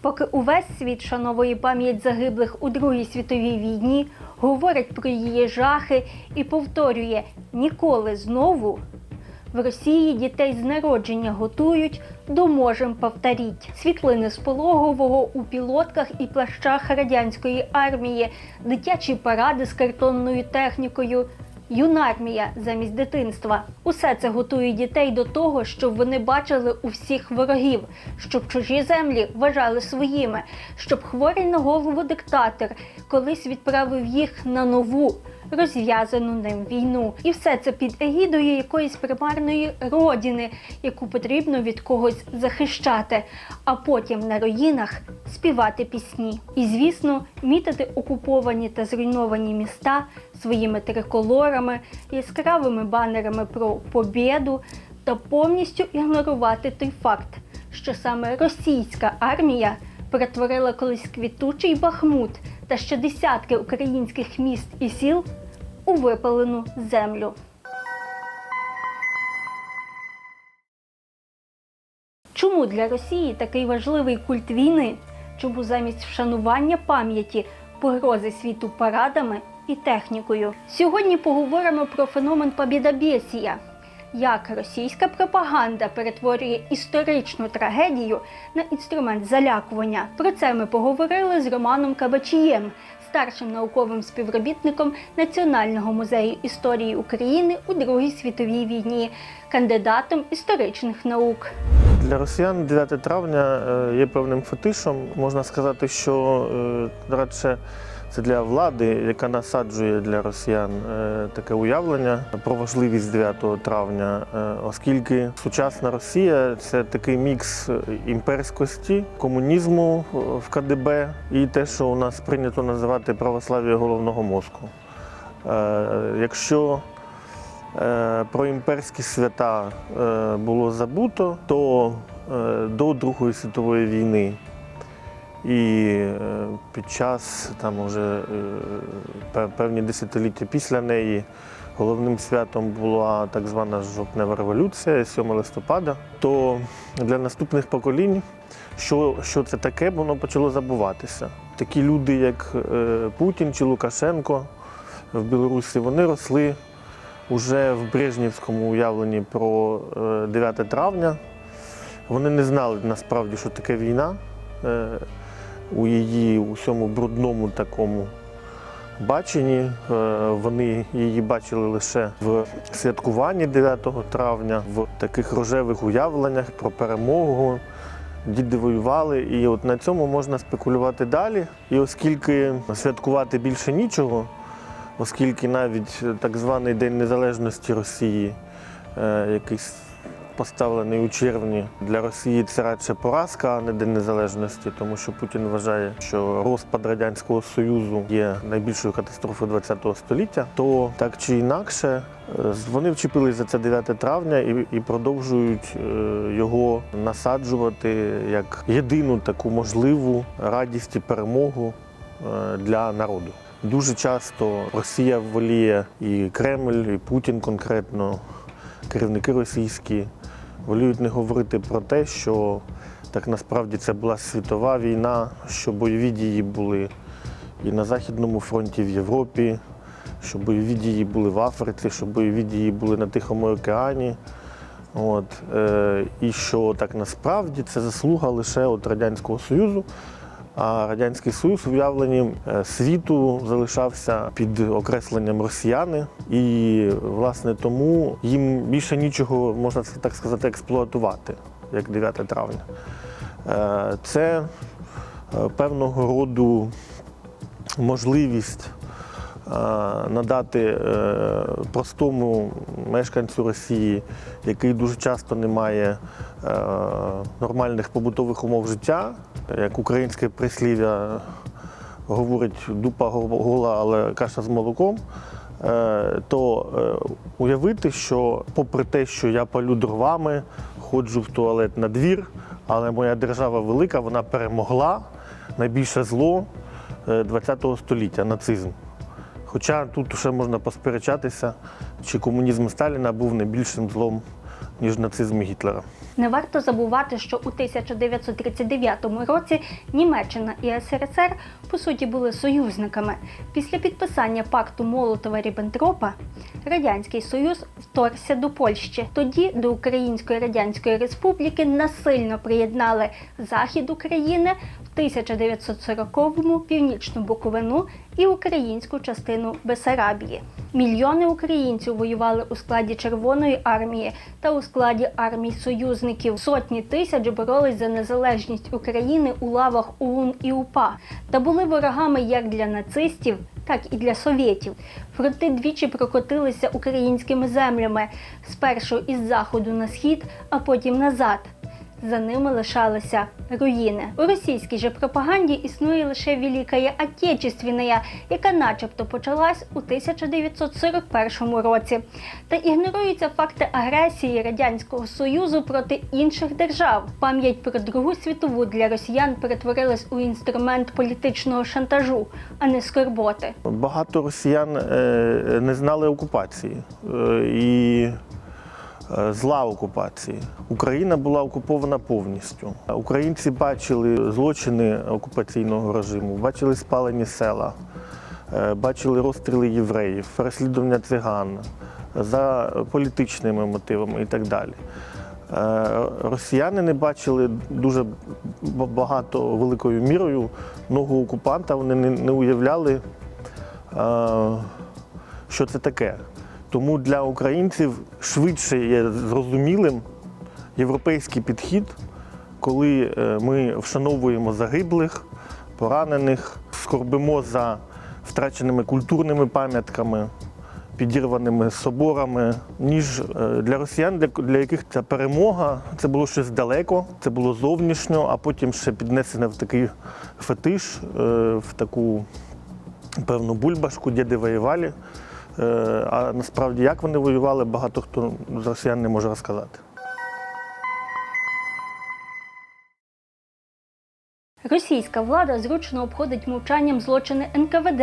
Поки увесь світ шановує пам'ять загиблих у Другій світовій війні, говорить про її жахи і повторює ніколи знову. В Росії дітей з народження готують до можем повторіть. Світлини з пологового у пілотках і плащах радянської армії, дитячі паради з картонною технікою. Юнармія замість дитинства. Усе це готує дітей до того, щоб вони бачили у всіх ворогів, щоб чужі землі вважали своїми, щоб хворий на голову диктатор колись відправив їх на нову розв'язану ним війну. І все це під егідою якоїсь примарної родини, яку потрібно від когось захищати, а потім на руїнах співати пісні. І, звісно, мітити окуповані та зруйновані міста своїми триколорами, яскравими банерами про побєду та повністю ігнорувати той факт, що саме російська армія перетворила колись квітучий Бахмут та ще десятки українських міст і сіл у випалену землю. Чому для Росії такий важливий культ війни? Чому замість вшанування пам'яті погрози світу парадами і технікою? Сьогодні поговоримо про феномен побєдобєсія. Як російська пропаганда перетворює історичну трагедію на інструмент залякування. Про це ми поговорили з Романом Кабачієм, старшим науковим співробітником Національного музею історії України у Другій світовій війні, кандидатом історичних наук. Для росіян 9 травня е, є певним фетишем. Можна сказати, що е, радше це для влади, яка насаджує для росіян е, таке уявлення про важливість 9 травня, е, оскільки сучасна Росія це такий мікс імперськості, комунізму е, в КДБ і те, що у нас прийнято називати православ'я головного мозку. Е, Якщо Е, Про імперські свята е, було забуто, то е, до Другої світової війни і е, під час там уже е, певні десятиліття після неї головним святом була так звана жовтнева революція 7 листопада, то для наступних поколінь, що, що це таке, воно почало забуватися. Такі люди, як е, Путін чи Лукашенко в Білорусі, вони росли уже в Брежнівському уявленні про е, 9 травня. Вони не знали насправді, що таке війна у її усьому брудному такому баченні. Е, Вони її бачили лише в святкуванні 9 травня, в таких рожевих уявленнях про перемогу. Діди воювали, і от на цьому можна спекулювати далі. І оскільки святкувати більше нічого, оскільки навіть так званий День Незалежності Росії, е, якийсь поставлений у червні. Для Росії, це радше поразка, а не День Незалежності, тому що Путін вважає, що розпад Радянського Союзу є найбільшою катастрофою ХХ століття, то так чи інакше е, вони вчепились за це 9 травня і, і продовжують е, його насаджувати як єдину таку можливу радість і перемогу е, для народу. Дуже часто Росія воліє і Кремль, і Путін конкретно, керівники російські воліють не говорити про те, що так насправді це була світова війна, що бойові дії були і на Західному фронті, і в Європі, що бойові дії були в Африці, що бойові дії були на Тихому океані. От, е, і що так насправді це заслуга лише от Радянського Союзу. А Радянський Союз уявленням е, світу залишався під окресленням росіяни, і власне тому їм більше нічого, можна так сказати, експлуатувати, як 9 травня. Е, Це е, певного роду можливість надати е, простому мешканцю Росії, який дуже часто не має е, нормальних побутових умов життя, як українське прислів'я говорить дупа гола, але каша з молоком. е, То е, уявити, що попри те, що я палю дровами, ходжу в туалет на двір, але моя держава велика, вона перемогла найбільше зло ХХ століття нацизм. Хоча тут ще можна посперечатися, чи комунізм Сталіна був не більшим злом, ніж нацизм Гітлера. Не варто забувати, що у 1939 році Німеччина і СРСР по суті були союзниками. Після підписання пакту Молотова-Ріббентропа Радянський Союз вторгся до Польщі. Тоді до Української Радянської Республіки насильно приєднали захід України в 1940-му північну Буковину і українську частину Бесарабії. Мільйони українців воювали у складі Червоної армії та у складі армій союзників. Сотні тисяч боролись за незалежність України у лавах ОУН і УПА та були ворогами як для нацистів, так і для совєтів. Фронти двічі прокотилися українськими землями спершу із заходу на схід, а потім назад. За ними лишалися руїни. У російській же пропаганді існує лише Великая Отечественная, яка начебто почалась у 1941 році. Та ігноруються факти агресії Радянського Союзу проти інших держав. Пам'ять про Другу світову для росіян перетворилась у інструмент політичного шантажу, а не скорботи. Багато росіян е, не знали окупації е, і зла окупації. Україна була окупована повністю. Українці бачили злочини окупаційного режиму, бачили спалені села, е, бачили розстріли євреїв, переслідування циган за політичними мотивами і так далі. Е, Росіяни не бачили дуже багато великою мірою ногу окупанта. Вони не, уявляли, е, що це таке. Тому для українців швидше є зрозумілим європейський підхід, коли е, ми вшановуємо загиблих, поранених, скорбимо за втраченими культурними пам'ятками, підірваними соборами, ніж е, для росіян, для, яких ця перемога це було щось далеко, це було зовнішньо, а потім ще піднесене в такий фетиш, е, в таку певну бульбашку, де воювали. Е, А насправді, як вони воювали, багато хто з росіян не може розказати. Російська влада зручно обходить мовчанням злочини НКВД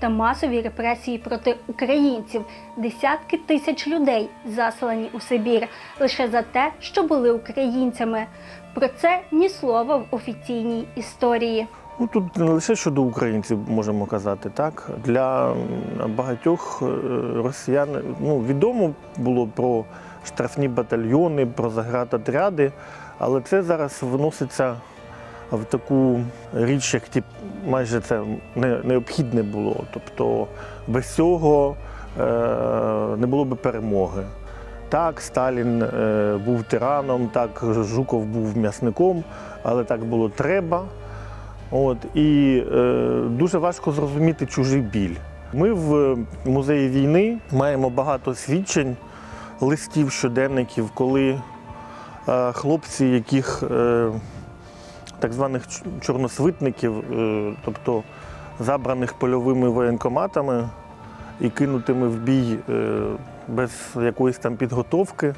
та масові репресії проти українців. Десятки тисяч людей заслані у Сибір лише за те, що були українцями. Про це ні слова в офіційній історії. Ну тут не лише щодо українців можемо казати, так для багатьох е, росіян ну, відомо було про штрафні батальйони, про заградотряди, але це зараз вноситься в таку річ, як ті, майже це не, необхідне було. Тобто без цього е, не було би перемоги. Так, Сталін е, був тираном, так Жуков був м'ясником, але так було треба. От, і е, дуже важко зрозуміти чужий біль. Ми в музеї війни маємо багато свідчень, листів, щоденників, коли е, хлопці, яких е, так званих чорносвитників, е, тобто забраних польовими воєнкоматами і кинутими в бій е, без якоїсь там підготовки,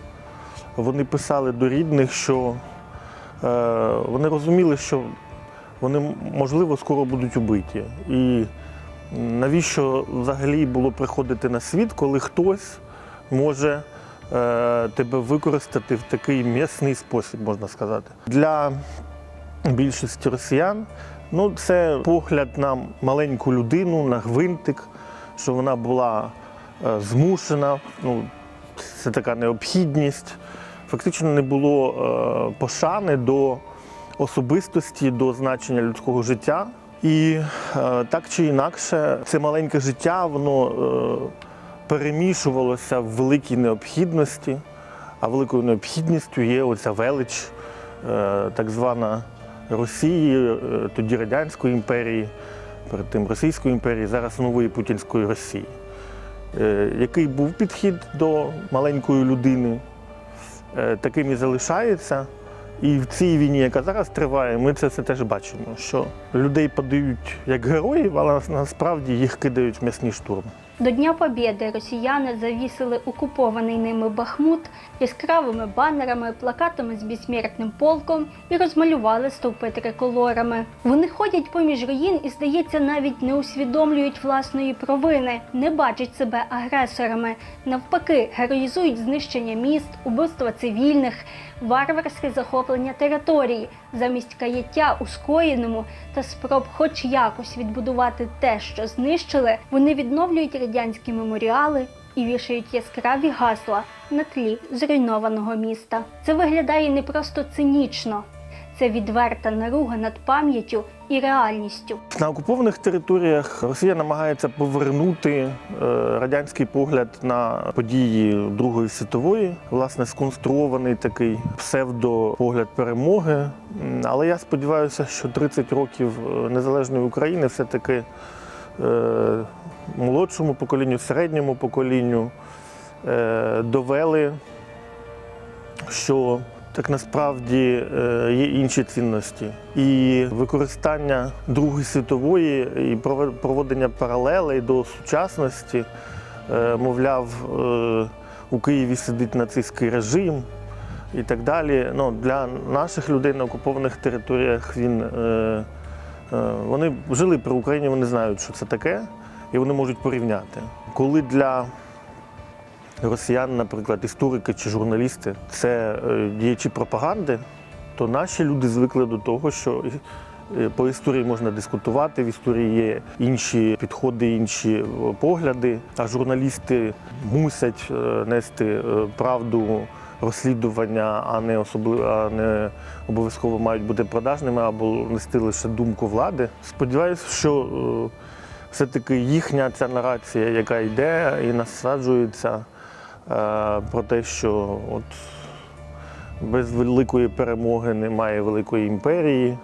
вони писали до рідних, що е, вони розуміли, що вони, можливо, скоро будуть убиті. І навіщо взагалі було приходити на світ, коли хтось може е, тебе використати в такий м'ясний спосіб, можна сказати. Для більшості росіян ну, це погляд на маленьку людину, на гвинтик, що вона була е, змушена. Ну, це така необхідність. Фактично не було е, пошани до особистості, до значення людського життя. І е, так чи інакше, це маленьке життя, воно е, перемішувалося в великій необхідності, а великою необхідністю є оця велич, е, так звана Росії, тоді Радянської імперії, перед тим Російської імперії, зараз нової Путінської Росії. Який був підхід до маленької людини, таким і залишається. І в цій війні, яка зараз триває, ми це все теж бачимо, що людей подають як героїв, але насправді їх кидають в м'ясні штурми. До Дня Побєди росіяни завісили окупований ними Бахмут яскравими банерами, плакатами з безсмертним полком і розмалювали стовпи триколорами. Вони ходять поміж руїн і, здається, навіть не усвідомлюють власної провини, не бачать себе агресорами. Навпаки, героїзують знищення міст, убивства цивільних, варварське захоплення території, замість каяття у скоєному та спроб хоч якось відбудувати те, що знищили, вони відновлюють радянські меморіали і вішають яскраві гасла на тлі зруйнованого міста. Це виглядає не просто цинічно, це відверта наруга над пам'яттю і реальністю. На окупованих територіях Росія намагається повернути е, радянський погляд на події Другої світової, власне, сконструований такий псевдопогляд перемоги. Але я сподіваюся, що 30 років е, незалежної України все-таки е, молодшому поколінню, середньому поколінню довели, що так насправді е, є інші цінності. І використання Другої світової і прове- проводення паралелей до сучасності, е, мовляв, е, у Києві сидить нацистський режим і так далі. Ну, для наших людей на окупованих територіях він. Вони жили при Україні, вони знають, що це таке, і вони можуть порівняти. Коли для росіян, наприклад, історики чи журналісти це е, діячі пропаганди, то наші люди звикли до того, що е, по історії можна дискутувати, в історії є інші підходи, інші е, погляди, а журналісти мусять нести правду. Розслідування, а не особливо, а не обов'язково мають бути продажними або нести лише думку влади. Сподіваюся, що все-таки їхня ця нарація, яка йде і насаджується про те, що от без великої перемоги немає великої імперії,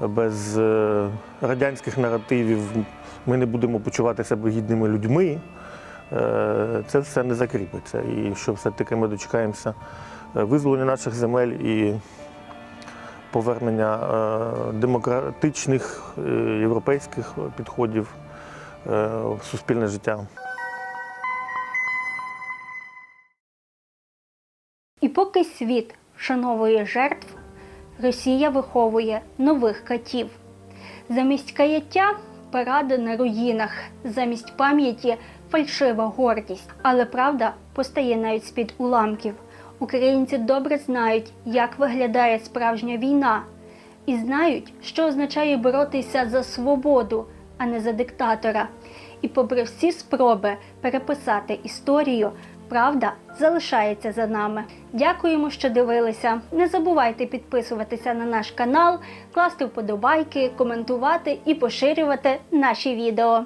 без е, радянських наративів ми не будемо почувати себе гідними людьми. Е, Це все не закріпиться. І що все-таки ми дочекаємося е, визволення наших земель і повернення е, демократичних е, європейських підходів е, в суспільне життя. Поки світ вшановує жертв, Росія виховує нових катів. Замість каяття паради на руїнах, замість пам'яті фальшива гордість. Але правда постає навіть з-під уламків. Українці добре знають, як виглядає справжня війна, і знають, що означає боротися за свободу, а не за диктатора. І попри всі спроби переписати історію, правда залишається за нами. Дякуємо, що дивилися. Не забувайте підписуватися на наш канал, класти вподобайки, коментувати і поширювати наші відео.